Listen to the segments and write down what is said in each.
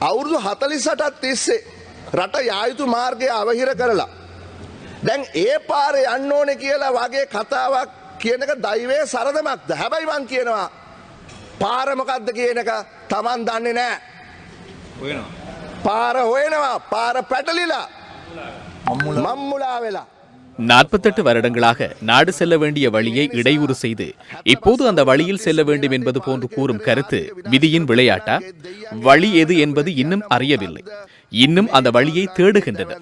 අවුරුදු හතලිසටත් තිස්සේ රට යායුතු මාර්ගය අවහිර කරලා. දැන් ඒ පාර යන්න ඕනෙ කියලා වගේ කතාවක් කියනක දෛවය සරදමක්ද හැබැයි මං කියනවා පාරමකක්ද කියනක තමන් දන්නේ නෑ. පාර හොයනවා පාර පැටලිලා මම්මුලා වෙලා. நாற்பத்தெட்டு வருடங்களாக நாடு செல்ல வேண்டிய வழியை இடையூறு செய்து இப்போது அந்த வழியில் செல்ல வேண்டும் என்பது போன்று கூறும் கருத்து விதியின் விளையாட்டா? வழி எது என்பது இன்னும் அறியவில்லை. இன்னும் அந்த வழியை தேடுகின்றனர்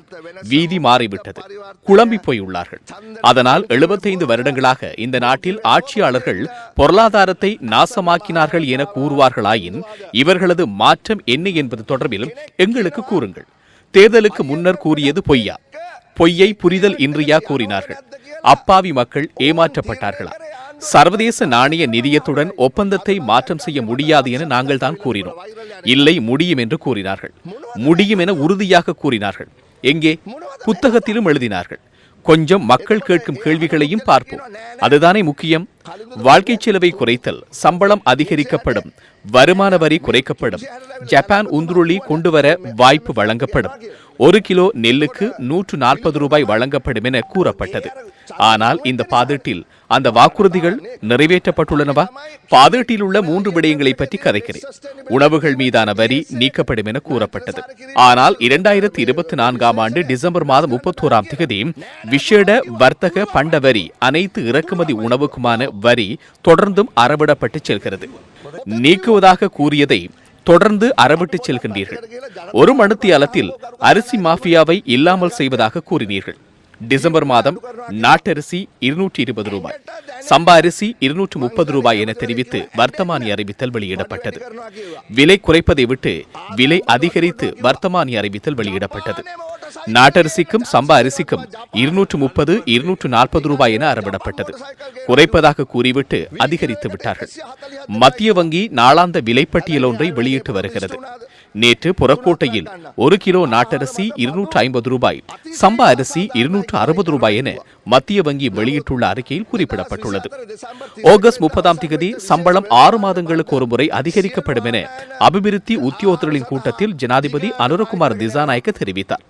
வீதி மாறிவிட்டது. குழம்பி போயுள்ளார்கள். அதனால் எழுபத்தைந்து வருடங்களாக இந்த நாட்டில் ஆட்சியாளர்கள் பொருளாதாரத்தை நாசமாக்கினார்கள் என கூறுவார்களாயின் இவர்களது மாற்றம் என்ன என்பது தொடர்பிலும் எங்களுக்கு கூறுங்கள். தேர்தலுக்கு முன்னர் கூறியது பொய்யா? பொய்யை புரிதல் இன்றியா கூறினார்கள். அப்பாவி மக்கள் ஏமாற்றப்பட்டார்களா? சர்வதேச நாணய நிதியத்துடன் ஒப்பந்தத்தை மாற்றம் செய்ய முடியாது என நாங்கள் தான் கூறினோம். இல்லை முடியும் என்று கூறினார்கள். முடியும் என உறுதியாக கூறினார்கள். எங்கே? புத்தகத்திலும் எழுதினார்கள். கொஞ்சம் மக்கள் கேட்கும் கேள்விகளையும் பார்ப்போம். அதுதானே முக்கியம்? வாழ்க்கை செலவை குறைத்தல் சம்பளம் அதிகரிக்கப்படும் வருமான வரி குறைக்கப்படும் ஜப்பான் உந்துருளி கொண்டுவர வாய்ப்பு வழங்கப்படும். ஒரு கிலோ நெல்லுக்கு நூற்று நாற்பது ரூபாய் வழங்கப்படும் என கூறப்பட்டது. ஆனால் இந்த பாதீட்டில் அந்த வாக்குறுதிகள் நிறைவேற்றப்பட்டுள்ளனவா? பாதீட்டில் உள்ள மூன்று விடயங்களை பற்றி கதைக்கிறேன். உணவுகள் மீதான வரி நீக்கப்படும் என கூறப்பட்டது. ஆனால் இரண்டாயிரத்தி இருபத்தி நான்காம் ஆண்டு டிசம்பர் மாதம் முப்பத்தோராம் தேதி விசேட வர்த்தக பண்ட வரி அனைத்து இறக்குமதி உணவுக்குமான வரி தொடர்ந்தும் அறவிடப்பட்டு செல்கிறது. நீக்குவதாக கூறியதை தொடர்ந்து அறவிட்டு செல்கின்றீர்கள். ஒரு மணித்தியாலத்தில் அரிசி மாஃபியாவை இல்லாமல் செய்வதாக கூறினீர்கள். டிசம்பர் மாதம் நாட்டரிசி இருநூற்றி இருபது ரூபாய் சம்பா அரிசி இருநூற்று முப்பது ரூபாய் என தெரிவித்து வர்த்தமானி அறிவித்தல் வெளியிடப்பட்டது. விலை குறைப்பதை விட்டு விலை அதிகரித்து வர்த்தமானி அறிவித்தல் வெளியிடப்பட்டது. நாட்டரிசிக்கும் சம்பா அரிசிக்கும் இருநூற்று முப்பது இருநூற்று நாற்பது ரூபாய் என அறவிடப்பட்டது. குறைப்பதாக கூறிவிட்டு அதிகரித்து விட்டார்கள். மத்திய வங்கி நாளாந்த விலைப்பட்டியல் ஒன்றை வெளியிட்டு வருகிறது. நேற்று புறக்கோட்டையில் ஒரு கிலோ நாட்டரிசி இருநூற்று ஐம்பது ரூபாய் சம்பா அரிசி இருநூற்று அறுபது ரூபாய் என மத்திய வங்கி வெளியிட்டுள்ள அறிக்கையில் குறிப்பிடப்பட்டுள்ளது. ஆகஸ்ட் முப்பதாம் தேதி சம்பளம் ஆறு மாதங்களுக்கு ஒரு முறை அதிகரிக்கப்படும் என அபிவிருத்தி உத்தியோகர்களின் கூட்டத்தில் ஜனாதிபதி அனுரகுமார் திசாநாயக்க தெரிவித்தார்.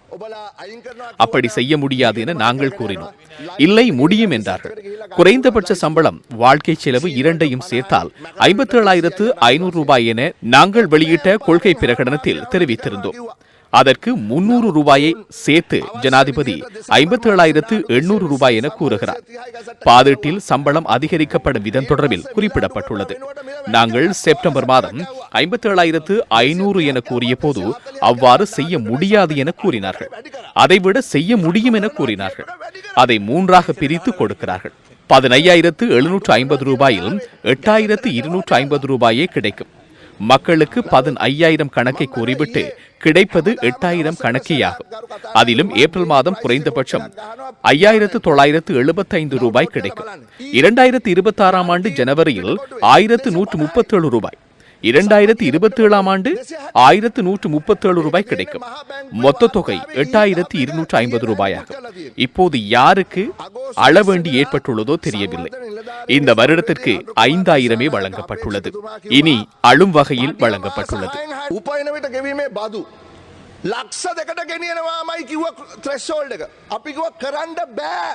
அப்படி செய்ய முடியாது என நாங்கள் கூறினோம். இல்லை முடியும் என்றார்கள். குறைந்தபட்ச சம்பளம் வாழ்க்கை செலவு இரண்டையும் சேர்த்தால் ஐம்பத்தேழாயிரத்து ஐநூறு ரூபாய் என நாங்கள் வெளியிட்ட கொள்கை பிரகடனத்தில் தெரிவித்திருந்தோம். அதற்கு முன்னூறு ரூபாயை சேர்த்து ஜனாதிபதி ஐம்பத்தேழாயிரத்து எண்ணூறு ரூபாய் என கூறுகிறார். பாதீட்டில் சம்பளம் அதிகரிக்கப்படும் விதம் தொடர்பில் குறிப்பிடப்பட்டுள்ளது. நாங்கள் செப்டம்பர் மாதம் ஐம்பத்தேழாயிரத்து ஐநூறு என கூறிய போது அவ்வாறு செய்ய முடியாது என கூறினார்கள். அதைவிட செய்ய முடியும் என கூறினார்கள். அதை மூன்றாக பிரித்து கொடுக்கிறார்கள். பதினையாயிரத்து எழுநூற்று ஐம்பது ரூபாயில் எட்டாயிரத்து இருநூற்று ஐம்பது ரூபாயே கிடைக்கும். மக்களுக்கு பதின் ஐயாயிரம் கணக்கை கூறிவிட்டு கிடைப்பது எட்டாயிரம் கணக்கேயாகும். அதிலும் ஏப்ரல் மாதம் குறைந்தபட்சம் ஐயாயிரத்து தொள்ளாயிரத்து எழுபத்தைந்து ரூபாய் கிடைக்கும். இரண்டாயிரத்து இருபத்தி ஆறாம் ஆண்டு ஜனவரியில் ஆயிரத்து நூற்று முப்பத்தேழு ரூபாய். இரண்டாயிரத்தி இருபத்தி ஏழாம் ஆண்டு ஆயிரத்து நூற்று முப்பத்தேழு ரூபாய் கிடைக்கும் மொத்த தொகை எட்டாயிரத்தி இருநூற்று ஐம்பது ரூபாயாகும் இப்போது யாருக்கு அளவேண்டி ஏற்பட்டுள்ளதோ தெரியவில்லை இந்த வருடத்திற்கு ஐந்தாயிரமே வழங்கப்பட்டுள்ளது இனி அழும் வகையில் வழங்கப்பட்டுள்ளது උපයන විට ගෙවීමේ බදු. ලක්ෂ දෙකට ගෙනියනවාමයි කිව්ව ත්‍රෙස්සෝල්ඩ එක. අපි කිව කරන්න බෑ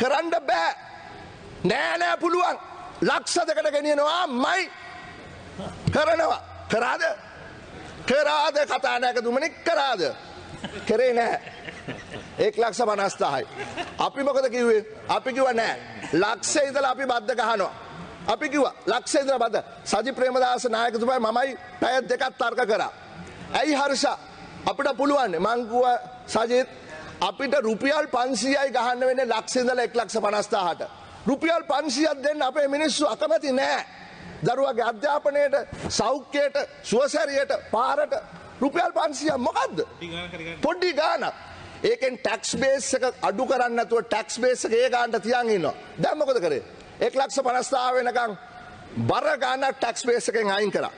කරන්න බෑ නෑනෑ පුළුවන් ලක්ෂ දෙකට ගෙනියනවා මයි කරනවා. කරාද? කරාද? කතානෑක දුමනික් කරාද? කරේ නෑ. ඒක් ලක්ෂ පනස්ථායි. අපි මොකද කිව්වේ? අපි කිව නෑ. ලක්ෂ ඉදල අපි බද්ධ ගහනවා. අපි කිව ලක්ෂේදර බද සජි ප්‍රේමදාස නායකතුමයි මමයි පැයත් දෙකත් තර්ක කරා. ඇයි හර්ෂ? අපිට පුළුවන්න මංකුව සජිත් අපිට රුපියල් පන්සියයි ගහන්න වෙන ලක්ෂේදල එක් ලක්ෂ පනස්ථාහට. රුපියල් පන්සියත් දෙන්න අපේ මිනිස්සු අකමැති නෑ. දරුවගේ අධ්‍යාපනයට සෞඛ්‍යයට සුවසැරියට පාරට රුපියල් පන්සිය මොකක්ද පොඩ්ඩි ගානක් ඒකෙන් ටැක්ස් බේස් එක අඩු කරන්නතුව ටැක්ස් බේස් එක ඒ ගාන්ට තියන් ඉන්න දැම්මකොද කරේ? එක් ලක්ෂ පනස්ථාව වෙනකං බර ගානක් ටැක්ස් බේස් එකෙන් අයින් කරා